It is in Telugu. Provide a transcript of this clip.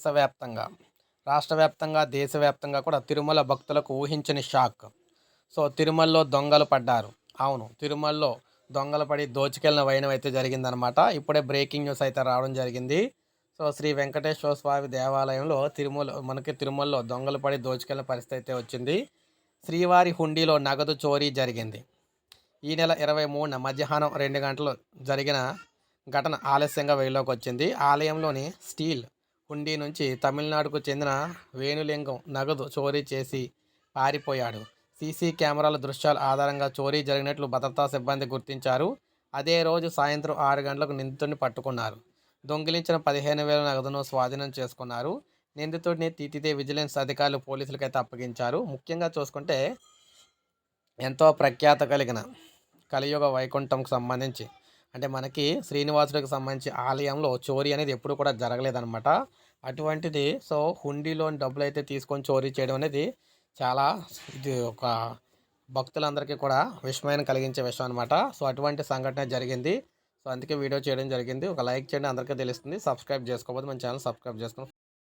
దేశవ్యాప్తంగా రాష్ట్ర వ్యాప్తంగా దేశవ్యాప్తంగా కూడా తిరుమల భక్తులకు ఊహించని షాక్. సో తిరుమలలో దొంగలు పడ్డారు. అవును తిరుమలలో దొంగలు పడి దోచుకెళ్ళిన వైనం అయితే జరిగిందనమాట ఇప్పుడే బ్రేకింగ్ న్యూస్ అయితే రావడం జరిగింది. సో శ్రీ వెంకటేశ్వర స్వామి దేవాలయంలో తిరుమల మనకి తిరుమలలో దొంగలు పడి దోచుకెళ్ళిన పరిస్థితి అయితే వచ్చింది. శ్రీవారి హుండీలో నగదు చోరీ జరిగింది. ఈ నెల ఇరవై మూడున మధ్యాహ్నం రెండు గంటలు జరిగిన ఘటన ఆలస్యంగా వెలుగులోకి వచ్చింది. ఆలయంలోని స్టీల్ హుండీ నుంచి తమిళనాడుకు చెందిన వేణులింగం నగదు చోరీ చేసి పారిపోయాడు. సీసీ కెమెరాల దృశ్యాల ఆధారంగా చోరీ జరిగినట్లు భద్రతా సిబ్బంది గుర్తించారు. అదే రోజు సాయంత్రం ఆరు గంటలకు నిందితుడిని పట్టుకున్నారు. దొంగిలించిన పదిహేను వేల నగదును స్వాధీనం చేసుకున్నారు. నిందితుడిని తీతిదే విజిలెన్స్ అధికారులు పోలీసులకైతే అయితే అప్పగించారు. ముఖ్యంగా చూసుకుంటే ఎంతో ప్రఖ్యాత కలిగిన కలియుగ వైకుంఠంకు సంబంధించి అంటే మనకి శ్రీనివాసుడికి సంబంధించి ఆలయంలో చోరీ అనేది ఎప్పుడు కూడా జరగలేదనమాట అటువంటిది సో హుండీలోని డబ్బులు అయితే తీసుకొని చోరీ చేయడం అనేది చాలా ఇది ఒక భక్తులందరికీ కూడా విస్మయం కలిగించే విషయం అనమాట సో అటువంటి సంఘటన జరిగింది. సో అందుకే వీడియో చేయడం జరిగింది. ఒక లైక్ చేయండి. అందరికీ తెలుస్తుంది. సబ్స్క్రైబ్ చేసుకోకపోతే మన ఛానల్ సబ్స్క్రైబ్ చేసుకోండి.